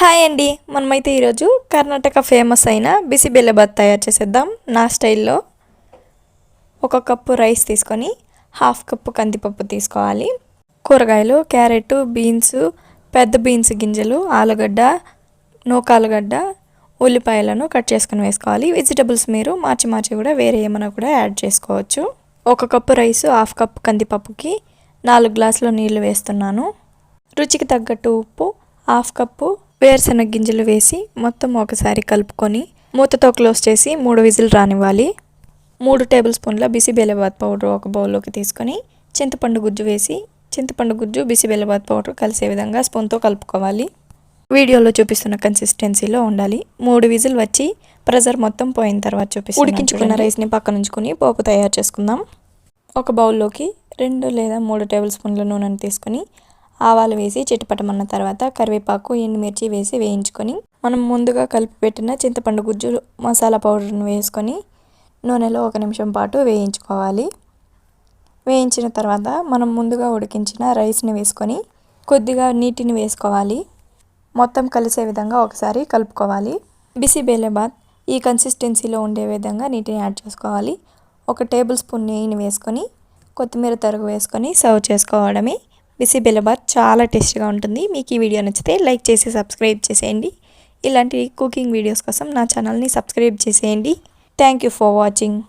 Hi అండి. మనమైతే ఈరోజు కర్ణాటక ఫేమస్ అయిన బిసిబెల్లబాత్ తయారు చేసేద్దాం. నా స్టైల్లో ఒక కప్పు రైస్ తీసుకొని హాఫ్ కప్పు కందిపప్పు తీసుకోవాలి. కూరగాయలు క్యారెట్ బీన్స్ పెద్ద బీన్స్ గింజలు ఆలుగడ్డ నూకాలుగడ్డ ఉల్లిపాయలను కట్ చేసుకుని వేసుకోవాలి. వెజిటబుల్స్ మీరు మార్చి మార్చి కూడా వేరే ఏమైనా కూడా యాడ్ చేసుకోవచ్చు. ఒక కప్పు రైస్ హాఫ్ కప్పు కందిపప్పుకి నాలుగు గ్లాసులు నీళ్ళు వేస్తున్నాను. రుచికి తగ్గట్టు ఉప్పు హాఫ్ కప్పు వేరుశనగ గింజలు వేసి మొత్తం ఒకసారి కలుపుకొని మూతతో క్లోజ్ చేసి మూడు విజిల్ రానివ్వాలి. మూడు టేబుల్ స్పూన్ల బిసిబేలబాద్ పౌడర్ ఒక బౌల్లోకి తీసుకొని చింతపండు గుజ్జు వేసి చింతపండు గుజ్జు బిసిబేలబాద్ పౌడర్ కలిసే విధంగా స్పూన్తో కలుపుకోవాలి. వీడియోలో చూపిస్తున్న కన్సిస్టెన్సీలో ఉండాలి. మూడు విజిల్ వచ్చి ప్రెజర్ మొత్తం పోయిన తర్వాత చూపిస్తాను ఉడికించుకున్న రైస్ని పక్కన ఉంచుకొని పోపు తయారు చేసుకుందాం. ఒక బౌల్లోకి రెండు లేదా మూడు టేబుల్ స్పూన్ల నూనెను తీసుకొని ఆవాలు వేసి చిటపటమన్న తర్వాత కరివేపాకు ఎండుమిర్చి వేసి వేయించుకొని మనం ముందుగా కలిపి పెట్టిన చింతపండు గుజ్జు మసాలా పౌడర్ను వేసుకొని నూనెలో ఒక నిమిషం పాటు వేయించుకోవాలి. వేయించిన తర్వాత మనం ముందుగా ఉడికించిన రైస్ని వేసుకొని కొద్దిగా నీటిని వేసుకోవాలి. మొత్తం కలిసే విధంగా ఒకసారి కలుపుకోవాలి. బిసి బేలేబాత్ ఈ కన్సిస్టెన్సీలో ఉండే విధంగా నీటిని యాడ్ చేసుకోవాలి. ఒక టేబుల్ స్పూన్ నెయ్యిని వేసుకొని కొత్తిమీర తరుగు వేసుకొని సర్వ్ చేసుకోవడమే బిసిబెల్లబార్ చాలా టేస్ట్గా ఉంటుంది. మీకు ఈ వీడియో నచ్చితే లైక్ చేసి సబ్స్క్రైబ్ చేసేయండి. ఇలాంటి కుకింగ్ వీడియోస్ కోసం నా ఛానల్ని సబ్స్క్రైబ్ చేసేయండి. Thank you for watching.